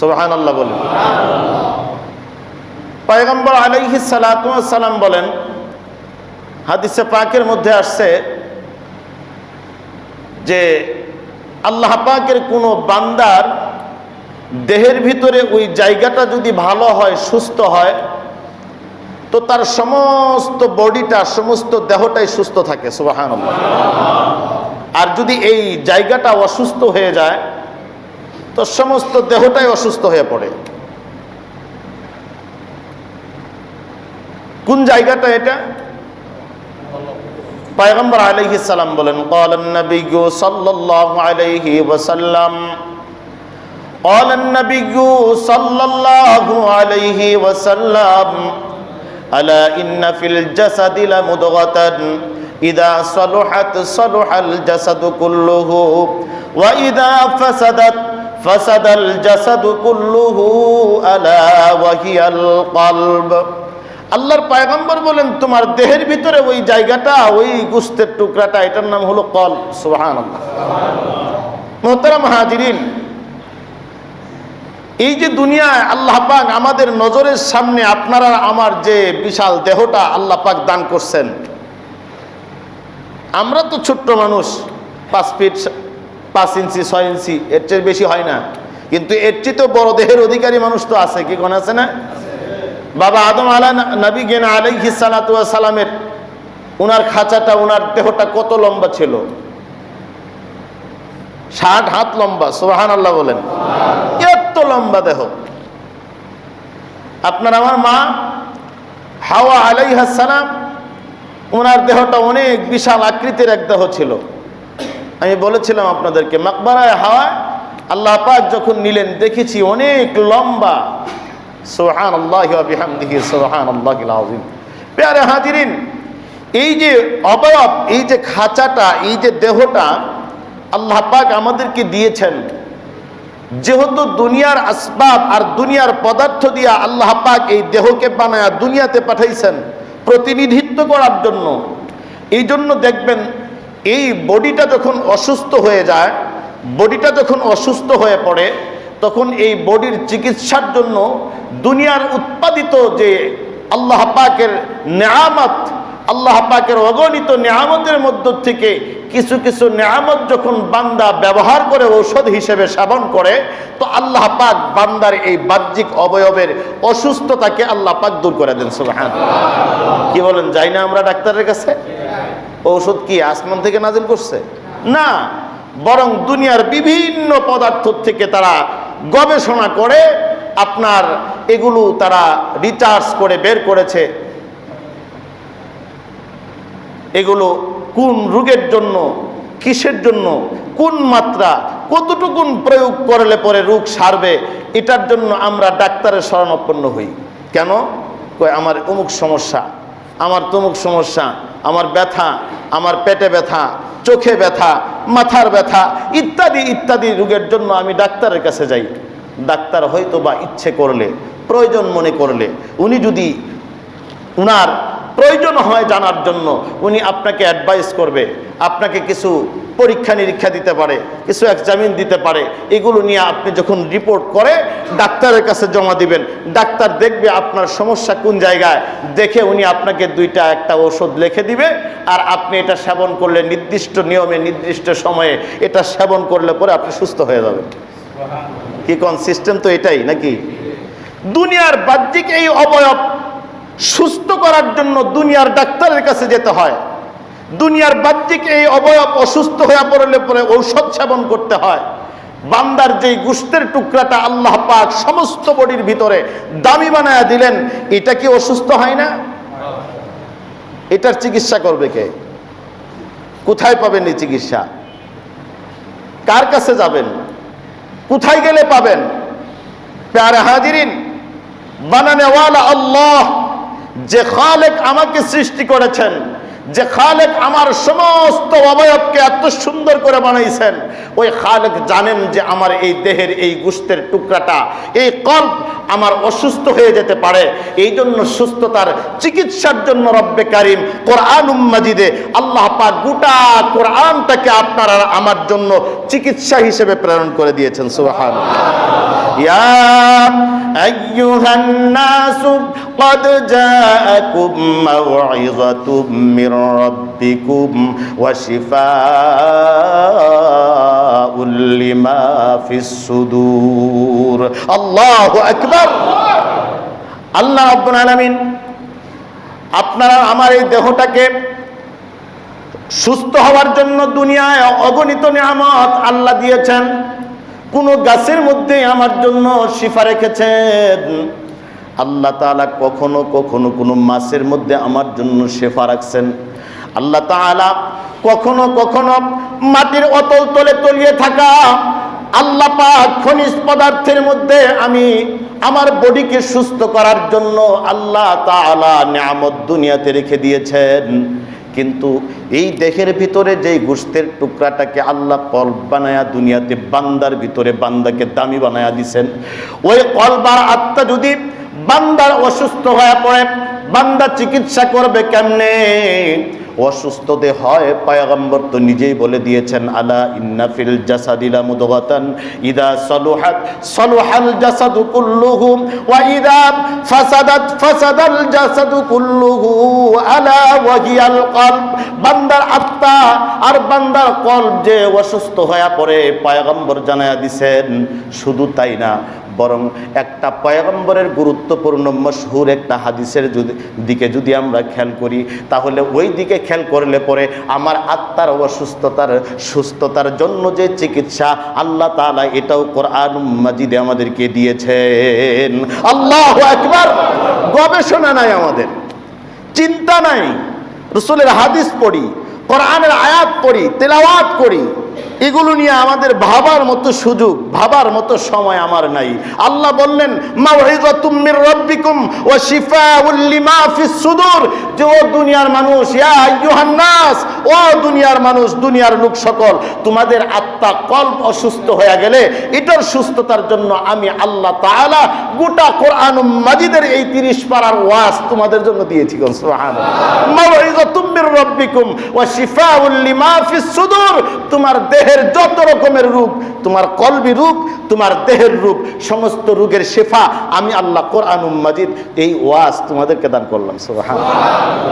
সোহান আল্লাহ বলেন। পয়গম্বর আলাইহি সালাম বলেন, হাদিসে পাকের মধ্যে আসছে যে আল্লাহ পাকের কোনো বান্দার দেহের ভিতরে ওই জায়গাটা যদি ভালো হয়, সুস্থ হয়, তো তার সমস্ত বডিটা, সমস্ত দেহটাই সুস্থ থাকে সুবাহান আর যদি এই জায়গাটা অসুস্থ হয়ে যায় তো সমস্ত দেহটাই অসুস্থ হয়ে পড়ে কোন জায়গাটা এটা পায়গম্বর আলাইহিস সালাম বলেন قال النبي صلى الله عليه وسلم قال النبي صلى الله عليه وسلم ألا إن في الجسد لمضغة إذا صلحت صلح الجسد كله وإذا فسدت فسد الجسد كله ألا وهي القلب আল্লাহর পায়গম্বর বলেন তোমার দেহের ভিতরে ওই জায়গাটা ওই গুস্তের টুকরাটা এটার নাম হলো কল সুহান মোহতারাম হাজিরিন এই যে দুনিয়ায় আল্লাহ পাক আমাদের নজরের সামনে আপনারা আমার যে বিশাল দেহটা আল্লাহ পাক দান করছেন আমরা তো ছোট্ট মানুষ পাঁচ ফিট পাঁচ ইঞ্চি, ছয় ইঞ্চি, এর চেয়ে বেশি হয় না। কিন্তু এর চেয়ে তো বড় দেহের অধিকারী মানুষ তো আছে, কি কোন আছে না? বাবা আদম আলা নবী গেন আলাইহি সালামের, উনার খাঁচাটা, উনার দেহটা কত লম্বা ছিল? ষাট হাত লম্বা সোহান আল্লাহ বলেন। এত লম্বা দেহ। আপনার আমার মা হাওয়া আলাইহা সালাম ওনার দেহটা অনেক বিশাল আকৃতির এক দেহ ছিল। আমি বলেছিলাম আপনাদেরকে, মাকবারায় হাওয়া, আল্লাহ পাক যখন নিলেন, দেখেছি অনেক লম্বা সোহান আল্লাহ বিহামদিহি সোহান আল্লাহ পেয়ারে হাজিরিন, এই যে অবয়ব, এই যে খাঁচাটা, এই যে দেহটা, আল্লাহ পাক আমাদেরকে দিয়েছেন। যেহেতু দুনিয়ার আসবাব আর দুনিয়ার পদার্থ দিয়া আল্লাহ পাক এই দেহকে বানায়া দুনিয়াতে পাঠাইছেন, প্রতিনিধিত্ব করার জন্য। এই জন্য দেখবেন এই বডিটা যখন অসুস্থ হয়ে যায়, বডিটা যখন অসুস্থ হয়ে পড়ে, তখন এই বডির চিকিৎসার জন্য দুনিয়ার উৎপাদিত যে আল্লাহ পাকের নেয়ামত, আল্লাহ পাকের অগণিত নেয়ামতের মধ্য থেকে কিছু কিছু নেয়ামত যখন বান্দা ব্যবহার করে ঔষধ হিসেবে সেবন করে, তো আল্লাহ পাক বান্দার এই বাহ্যিক অবয়বের অসুস্থতাকে আল্লাহ পাক দূর করে দেন সুবহান কি বলেন, যাই না আমরা ডাক্তারের কাছে? ঔষধ কি আসমান থেকে নাজিল করছে? না। বরং দুনিয়ার বিভিন্ন পদার্থ থেকে তারা গবেষণা করে আপনার এগুলো তারা রিচার্জ করে বের করেছে। এগুলো কোন রোগের জন্য, কিসের জন্য, কোন মাত্রা, কতটুকুন প্রয়োগ করলে পরে রোগ সারবে, এটার জন্য আমরা ডাক্তারের শরণাপন্ন হই। কেন? আমার অমুক সমস্যা, আমার তমুক সমস্যা আমার ব্যথা, আমার পেটে ব্যথা, চোখে ব্যথা, মাথার ব্যথা, ইত্যাদি ইত্যাদি রোগের জন্য আমি ডাক্তারের কাছে যাই। ডাক্তার হয়তো বা ইচ্ছে করলে, প্রয়োজন মনে করলে, উনি যদি উনার প্রয়োজন হয় জানার জন্য উনি আপনাকে অ্যাডভাইস করবে আপনাকে কিছু পরীক্ষা নিরীক্ষা দিতে পারে কিছু এক্সামিন দিতে পারে এগুলো নিয়ে আপনি যখন রিপোর্ট করে ডাক্তারের কাছে জমা দিবেন ডাক্তার দেখবে আপনার সমস্যা কোন জায়গায় দেখে উনি আপনাকে দুইটা একটা ওষুধ লিখে দিবে আর আপনি এটা সেবন করলে নির্দিষ্ট নিয়মে নির্দিষ্ট সময়ে এটা সেবন করলে পরে আপনি সুস্থ হয়ে যাবেন। কি কোন সিস্টেম তো এটাই নাকি? দুনিয়ার বাহ্যিক এই অবয়ব সুস্থ করার জন্য দুনিয়ার ডাক্তারের কাছে যেতে হয়। দুনিয়ার বাহ্যিক এই অবয়ব অসুস্থ হয়ে পড়লে পরে ঔষধ সেবন করতে হয়। বান্দার যেই গুস্তের টুকরাটা আল্লাহ পাক সমস্ত বডির ভিতরে দামি বানায়া দিলেন, এটা কি অসুস্থ হয় না? এটার চিকিৎসা করবে কে? কোথায় পাবেন এই চিকিৎসা? কার কাছে যাবেন? কোথায় গেলে পাবেন? প্যারে হাজিরিন, বানানেওয়ালা আল্লাহ যে খালেক আমাকে সৃষ্টি করেছেন, যে খালেক আমার সমস্ত অবয়বকে এত সুন্দর করে বানাইছেন, ওই খালেক জানেন যে আমার এই দেহের এই গুস্তের টুকরাটা, এই কল্প আমার অসুস্থ হয়ে যেতে পারে। এই জন্য সুস্থতার চিকিৎসার জন্য রব্বে কারিম কোরআন উম্মাজিদে আল্লাহ পাক গোটা কোরআনটাকে আপনার আমার জন্য চিকিৎসা হিসেবে প্রেরণ করে দিয়েছেন সুবাহান يا أيها الناس قد جاءكم موعظة من ربكم وشفاء لما في الصدور الله أكبر আল্লাহ রাব্বুল আলামিন আপনারা আমার এই দেহটাকে সুস্থ হওয়ার জন্য দুনিয়ায় অগণিত নিয়ামত আল্লাহ দিয়েছেন কোন গাছের মধ্যে আমার জন্য শিফা রেখেছেন। আল্লাহ তাআলা কখনো কখনো কোনো মাছের মধ্যে আমার জন্য শেফা রাখছেন। আল্লাহ তাআলা কখনো কখনো মাটির অতল তলে তলিয়ে থাকা আল্লাহ খনিজ পদার্থের মধ্যে আমি আমার বডিকে সুস্থ করার জন্য আল্লাহ তাআলা নিয়ামত দুনিয়াতে রেখে দিয়েছেন। কিন্তু এই দেহের ভিতরে যেই গোস্তের টুকরাটাকে আল্লাহ কল বানায়া দুনিয়াতে বান্দার ভিতরে বান্দাকে দামি বানায়া দিছেন, ওই কলবার আত্মা যদি বান্দার অসুস্থ হয়ে পড়ে, বান্দা চিকিৎসা করবে কেমনে? অসুস্থ দে হয়, পায়গম্বর তো নিজেই বলে দিয়েছেন, আলা ইন্নাফিল জাসাদিলা মুদগাতান ইদা সলুহাত, সলুহাল জাসাদু কুল্লুহু ওয়া ইদা ফাসাদাত ফাসাদাল জাসাদু কুল্লুহু আলা ওয়াহিয়াল কলব। বান্দার আত্মা আর বান্দার কলব যে অসুস্থ হয়ে পড়ে, পায়গম্বর জানায়া দিছেন, শুধু তাই না বরং একটা পয়গম্বরের গুরুত্বপূর্ণ মশহুর একটা হাদিসের যদি দিকে যদি আমরা খেয়াল করি, তাহলে ওই দিকে খেয়াল করলে পরে আমার আত্মার অসুস্থতার, সুস্থতার জন্য যে চিকিৎসা, আল্লাহ তাআলা এটাও কোরআন মাজিদে আমাদেরকে দিয়েছেন। আল্লাহ একবার গবেষণা নাই আমাদের, চিন্তা নাই। রসুলের হাদিস পড়ি, কোরআনের আয়াত পড়ি, তেলাওয়াত করি। এগুলো নিয়ে আমাদের ভাবার মতো সুযোগ, ভাবার মতো সময় আমার নাই। আল্লাহ বললেন দুনিয়ার মানুষ ও দুনিয়ার মানুষ, দুনিয়ার লোক সকল, তোমাদের আত্মা কল্প অসুস্থ হয়ে গেলে এটার সুস্থতার জন্য আমি আল্লাহ তাআলা গোটা কোরআন মাজিদের এই 30 পারার ওয়াজ তোমাদের জন্য দিয়েছি তোমার দেহের যত রকমের রূপ, তোমার কলবি রূপ, তোমার দেহের রূপ, সমস্ত রোগের শেফা আমি আল্লাহ কোরআন মাজিদ এই ওয়াজ তোমাদেরকে দান করলাম সোহান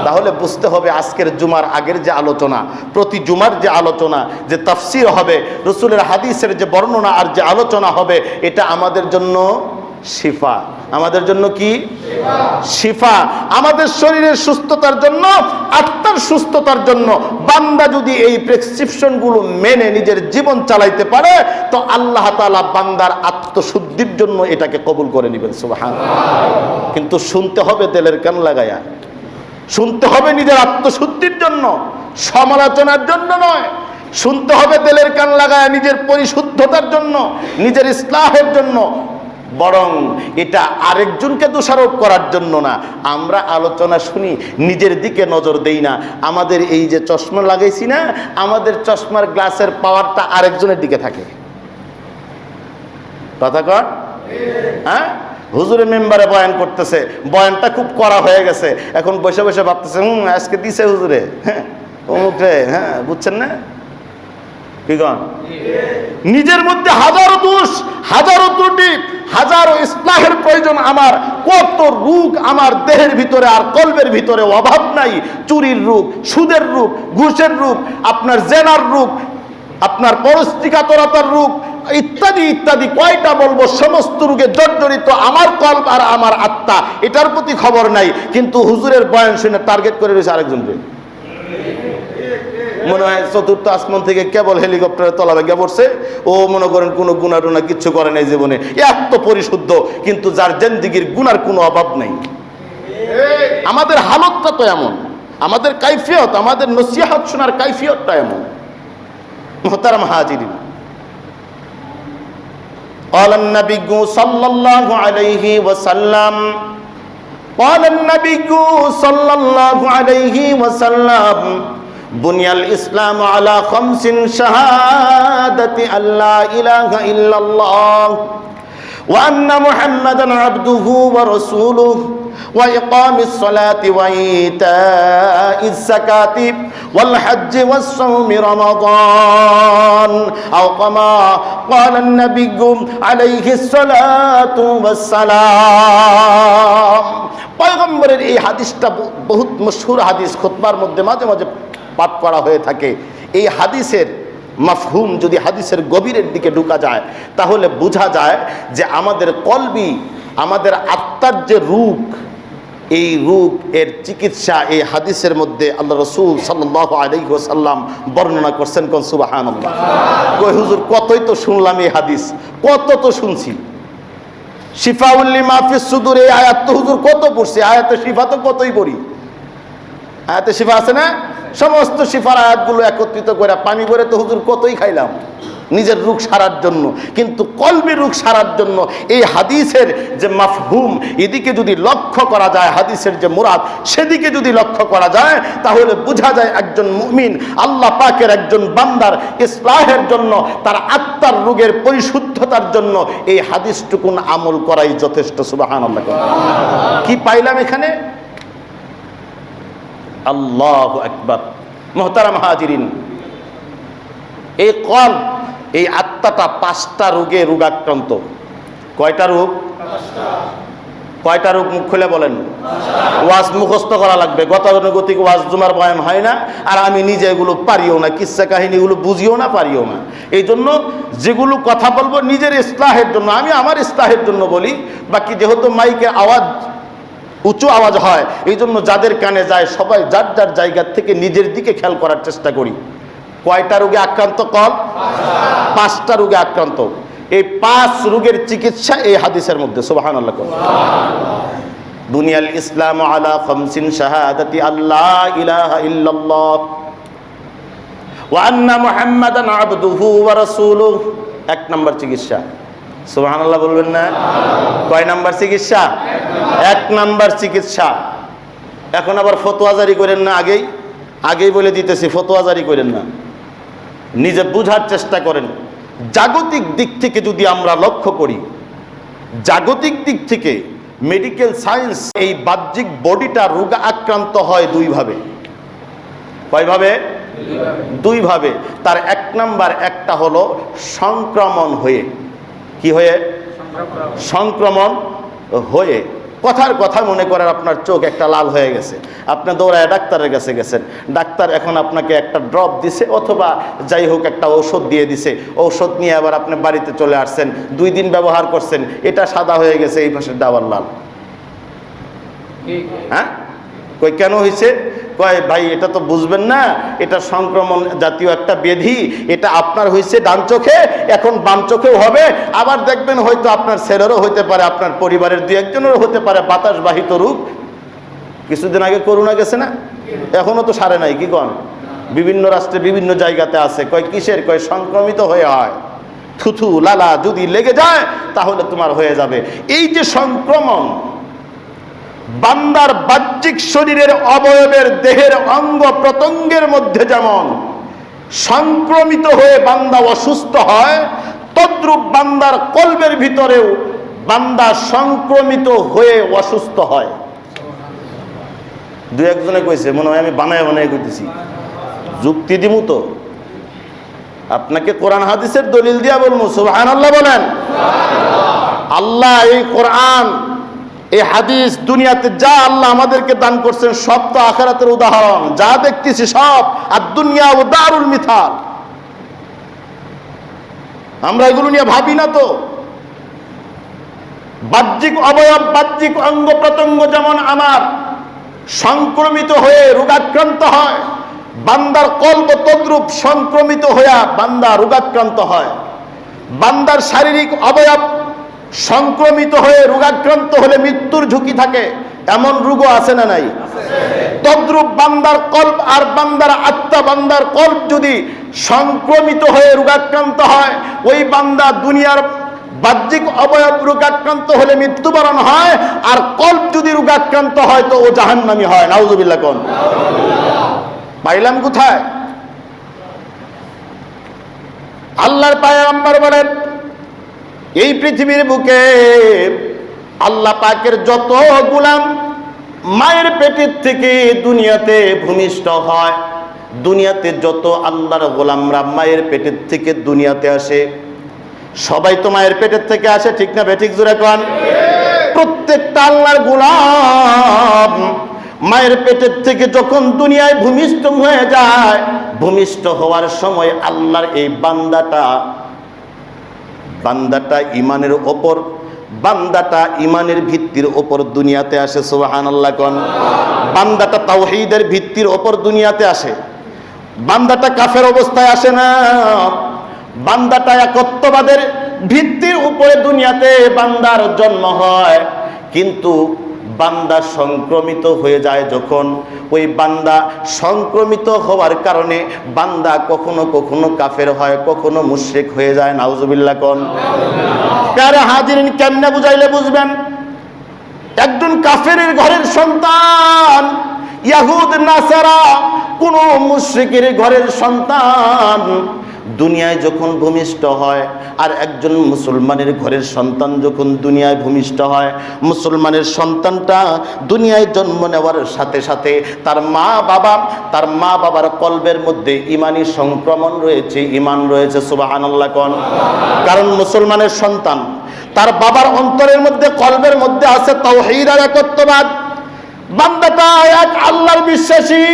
তাহলে বুঝতে হবে আজকের জুমার আগের যে আলোচনা, প্রতি জুমার যে আলোচনা, যে তাফসির হবে, রসুলের হাদিসের যে বর্ণনা আর যে আলোচনা হবে, এটা আমাদের জন্য শিফা। আমাদের জন্য কি? শিফা। আমাদের শরীরের সুস্থতার জন্য, আত্মার সুস্থতার জন্য বান্দা যদি এই প্রেসক্রিপশনগুলো মেনে নিজের জীবন চালাইতে পারে, তো আল্লাহ তাআলা বান্দার আত্মশুদ্ধির জন্য এটাকে কবুল করে নেবেন সুবহান কিন্তু শুনতে হবে তেলের কান লাগায়া। শুনতে হবে নিজের আত্মশুদ্ধির জন্য, সমালোচনার জন্য নয়। শুনতে হবে তেলের কান লাগায় নিজের পরিশুদ্ধতার জন্য, নিজের ইসলাহের জন্য বরং এটা আরেকজনকে দোষারোপ করার জন্য না। আমরা আলোচনা শুনি, নিজের দিকে নজর দেই না। আমাদের এই যে চশমা লাগাইছি না, আমাদের চশমার গ্লাসের পাওয়ারটা আরেকজনের দিকে থাকে। কথা কর হ্যাঁ? হুজুরের মেম্বারে বয়ান করতেছে। বয়ানটা খুব করা হয়ে গেছে। এখন বসে বসে ভাবতেছে, হুম, আজকে দিছে হুজুরে। হ্যাঁ? অমুক হ্যাঁ বুঝছেন না? নিজের মধ্যে হাজারো দোষ, হাজারো ত্রুটি, হাজারো ইসলাহের প্রয়োজন আমার। কত রোগ আমার দেহের ভিতরে আর কলবের ভিতরে অভাব নাই। চুরির রূপ সুদের রূপ ঘুষের রূপ আপনার জেনার রূপ আপনার পরস্তিকাতরতার রূপ ইত্যাদি ইত্যাদি। কয়টা বলব? সমস্ত রোগে জর্জরিত আমার কল্প আর আমার আত্মা। এটার প্রতি খবর নাই। কিন্তু হুজুরের বয়ান শুনে টার্গেট করে রয়েছে আরেকজনকে মনে হয় চতুর্থ আসমান থেকে কেবল হেলিকপ্টারে তলা ভেঙে পড়ছে ও মনে করেন কোনো গুণা টুনা কিচ্ছু করে নাই জীবনে এত পরিশুদ্ধ কিন্তু যার জেন্দিগির গুনার কোনো অভাব নেই আমাদের হালতটা তো এমন আমাদের কাইফিয়ত আমাদের নসিহাত শোনার কাইফিয়তটা এমন মোহতারাম হাজিরিন قال النبي صلى الله عليه وسلم قال النبي صلى الله عليه وسلم بني الإسلام على خمس شهادة أن لا إله إلا الله وأن محمدا عبده ورسوله وإقام الصلاة وإيتاء الزكاة والحج والصوم رمضان أو كما قال النبي عليه الصلاة والسلام পয়গম্বরের এই হাদিসটা ব- বহুত মশহুর হাদিস খুতবার মধ্যে মাঝে মাঝে পাঠ করা হয়ে থাকে। এই হাদিসের মাফহুম যদি হাদিসের গভীরের দিকে ঢুকা যায়, তাহলে বোঝা যায় যে আমাদের কলবি, আমাদের আত্মার যে রূপ, এই রূপ এর চিকিৎসা এই হাদিসের মধ্যে আল্লাহ রসুল সাল্লাহ আলাইসাল্লাম বর্ণনা করছেন কোন সুবাহান কই হুজুর, কতই তো শুনলাম এই হাদিস, কত তো শুনছি। শিফাউল্লি মাহফিজ সুদুর, এই আয়াত তো হুজুর কত পড়ছি? আয়াতে শিফা তো কতই পড়ি? আয়াতে শিফা আছে না? সমস্ত শিফার আয়াতগুলো একত্রিত করে পানি করে তো হুজুর কতই খাইলাম? নিজের রুখ সারার জন্য। কিন্তু কলবি রোগ সারার জন্য এই হাদিসের যে মাফহুম, এদিকে যদি লক্ষ্য করা যায়, হাদিসের যে মুরাদ, সেদিকে যদি লক্ষ্য করা যায়, তাহলে বোঝা যায় একজন মুমিন আল্লাহ পাকের একজন বান্দার ইসলাহের জন্য, তার আত্মার রোগের পরিশুদ্ধতার জন্য এই হাদিসটুকুন আমল করাই যথেষ্ট সুবাহান কি পাইলাম এখানে? আল্লাহ একবার মোহতারাম হাজিরিন। এই কল, এই আত্মাটা পাঁচটা রোগে রোগাক্রান্ত। কয়টা রোগ? কয়টা রোগ মুখ খুলে বলেন? ওয়াজ মুখস্থ করা লাগবে। গতানুগতিক ওয়াজ জুমার বয়ান হয় না, আর আমি নিজে এগুলো পারিও না, কিসা কাহিনীগুলো বুঝিও না, পারিও না। এই জন্য যেগুলো কথা বলব নিজের ইসলাহের জন্য, আমি আমার ইসলাহের জন্য বলি, বাকি যেহেতু মাইকের আওয়াজ উঁচু আওয়াজ হয়। এই জন্য যাদের কানে যায়, সবাই যার যার জায়গার থেকে নিজের দিকে খেয়াল করার চেষ্টা করি। কয়টা রোগে আক্রান্ত কল পাঁচটা রোগে আক্রান্ত। এই পাঁচ রোগের চিকিৎসা এই হাদিসের মধ্যে সুবাহান আল্লাহ দুনিয়াল ইসলাম আলা খামসিন শাহাদাতি আল্লাহ ইলাহা ইল্লাল্লাহ। ওয়া আন্না মুহাম্মাদান আবদুহু ওয়া রাসূলুহু। এক নাম্বার চিকিৎসা। সুবহানাল্লাহ বলবেন না? কয় নাম্বার চিকিৎসা? এক নাম্বার চিকিৎসা। এখন আবার ফতোয়া জারি করেন না আগেই। আগেই বলে দিতেছি ফতোয়া জারি করেন না। নিজে বুঝার চেষ্টা করেন। জাগতিক দিক থেকে যদি আমরা লক্ষ্য করি জাগতিক দিক থেকে মেডিকেল সায়েন্স এই বাহ্যিক বডিটা রোগ আক্রান্ত হয় দুইভাবে। কয়ভাবে? দুইভাবে। তার এক নাম্বার একটা হলো সংক্রমণ হয়ে। কি হয়ে? সংক্রমণ হয়ে। কথার কথা মনে করেন আপনার চোখ একটা লাল হয়ে গেছে। আপনি দৌড়ায় ডাক্তারের কাছে গেছেন। ডাক্তার এখন আপনাকে একটা ড্রপ দিছে অথবা যাই হোক একটা ঔষধ দিয়ে দিছে। ঔষধ নিয়ে আবার আপনি বাড়িতে চলে আসছেন দুই দিন ব্যবহার করছেন এটা সাদা হয়ে গেছে এই মাসের ডাবার লাল। হ্যাঁ? কই কেন হয়েছে কয়, ভাই, এটা তো বুঝবেন না, এটা সংক্রমণ জাতীয় একটা বেধি, এটা আপনার হয়েছে ডান চোখে, এখন বাম চোখেও হবে। আবার দেখবেন হয়তো আপনার ছেলেরও হতে পারে, আপনার পরিবারের দু একজনেরও হতে পারে বাতাসবাহিত রূপ। কিছুদিন আগে করোনা গেছে না? এখনও তো সারে নাই, কি কন? বিভিন্ন রাষ্ট্রে বিভিন্ন জায়গাতে আছে, কয়, কিসের? কয়, সংক্রমিত হয়ে হয় থুথু, লালা, যদি লেগে যায়, তাহলে তোমার হয়ে যাবে। এই যে সংক্রমণ বান্দার বাহ্যিক শরীরের অবয়বের দেহের অঙ্গ প্রত্যঙ্গের মধ্যে যেমন সংক্রমিত হয়ে বান্দা অসুস্থ হয়, তদ্রূপ বান্দার কল্পের ভিতরেও বান্দা সংক্রমিত হয়ে অসুস্থ হয়। দু একজনে কইছে, মনে হয় আমি বানায় বানায় কইতেছি। যুক্তি দিমু তো। আপনাকে কোরআন হাদিসের দলিল দিয়া বলব সুবহান আল্লাহ বলেন। আল্লাহ এই কোরআন এই হাদিস দুনিয়াতে যা আল্লাহ আমাদেরকে দান করছেন সব তো আখেরাতের উদাহরণ। যা দেখতেছি সব, আর দুনিয়া ও দারুল মিথাল। আমরা এগুলো নিয়ে ভাবি না তো। বাহ্যিক অবয়ব, বাহ্যিক অঙ্গ প্রত্যঙ্গ যেমন আমার, সংক্রমিত হয়ে রোগাক্রান্ত হয়, বান্দার কল্প তদ্রূপ সংক্রমিত হইয়া বান্দা রোগাক্রান্ত হয়। বান্দার শারীরিক অবয়ব সংক্রমিত হয়ে রোগাক্রান্ত হলে মৃত্যুর ঝুঁকি থাকে। এমন রোগও আছে না নাই? তদ্রূপ বান্দার কল্প আর বান্দার আত্মা, বান্দার কল্প যদি সংক্রমিত হয়ে রোগাক্রান্ত হয়, ওই বান্দা দুনিয়ার বাহ্যিক অবয়ব রোগাক্রান্ত হলে মৃত্যুবরণ হয়, আর কল্প যদি রোগাক্রান্ত হয় তো ও জাহান্নামি হয়। নাউজুবিল্লাহ কোন? পাইলাম কোথায়? আল্লাহর পায়গাম্বার বলেন এই পৃথিবীর বুকে আল্লাহ পাকের যত গুলাম মায়ের পেটের থেকে দুনিয়াতে ভূমিষ্ঠ হয়, দুনিয়াতে যত আল্লাহর গোলামরা মায়ের পেটের থেকে দুনিয়াতে আসে, সবাই তো মায়ের পেটের থেকে আসে, ঠিক না বেঠিক জোরে কন? প্রত্যেকটা আল্লাহর গোলাম মায়ের পেটের থেকে যখন দুনিয়ায় ভূমিষ্ঠ হয়ে যায়, ভূমিষ্ঠ হওয়ার সময় আল্লাহর এই বান্দাটা বান্দাটা ইমানের ওপর, বান্দাটা ইমানের ভিত্তির ওপর দুনিয়াতে আসে সোহান আল্লাহ কন। বান্দাটা তাওহিদের ভিত্তির ওপর দুনিয়াতে আসে। বান্দাটা কাফের অবস্থায় আসে না। বান্দাটা একত্ববাদের ভিত্তির উপরে দুনিয়াতে বান্দার জন্ম হয়। কিন্তু বান্দা সংক্রমিত হয়ে যায় যখন ওই বান্দা সংক্রমিত হওয়ার কারণে বান্দা কখনো কখনো কাফের হয়, কখনো মুশরিক হয়ে যায়। নাউজুবিল্লাহ কোন? প্যারে হাজিরিন কেমনে বুঝাইলে বুঝবেন? একজন কাফের ঘরের সন্তান, ইয়াহুদ, নাসারা, কোন মুশ্রিকের ঘরের সন্তান দুনিয়ায় যখন ভূমিষ্ঠ হয়, আর একজন মুসলমানের ঘরের সন্তান যখন দুনিয়ায় ভূমিষ্ঠ হয়, মুসলমানের সন্তানটা দুনিয়ায় জন্ম নেওয়ার সাথে সাথে তার মা বাবা তার মা বাবার কলবের মধ্যে ইমানি সংক্রমণ রয়েছে, ইমান রয়েছে সুবাহান্লাহ কন। কারণ মুসলমানের সন্তান তার বাবার অন্তরের মধ্যে, কলবের মধ্যে আছে তাওহীদ আর একত্ববাদ। বান্দাটা এক আল্লাহর বিশ্বাসী।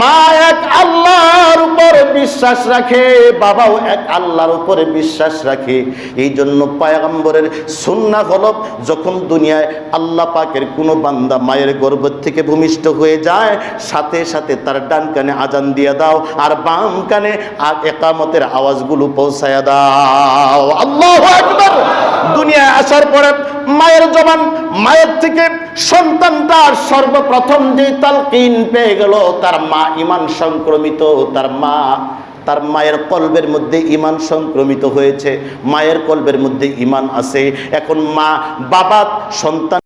মা এক আল্লাহর উপর বিশ্বাস রাখে, বাবাও এক আল্লাহর উপরে বিশ্বাস রাখে। এই জন্য পায়গম্বরের সুন্না হলো, যখন দুনিয়ায় আল্লাহ পাকের কোনো বান্দা মায়ের গর্ভ থেকে ভূমিষ্ঠ হয়ে যায়, সাথে সাথে তার ডান কানে আজান দিয়ে দাও আর বাম কানে আর একামতের আওয়াজগুলো পৌঁছায়া দাও। আল্লাহ দুনিয়ায় আসার পরে মায়ের জবান, মায়ের থেকে সন্তানটা সর্বপ্রথম যে তালকিন পেয়ে গেল, তার মা ইমান সংক্রমিত, তার মা, তার মায়ের কলবের মধ্যে ইমান সংক্রমিত হয়েছে, মায়ের কলবের মধ্যে ইমান আছে। এখন মা, বাবা, সন্তান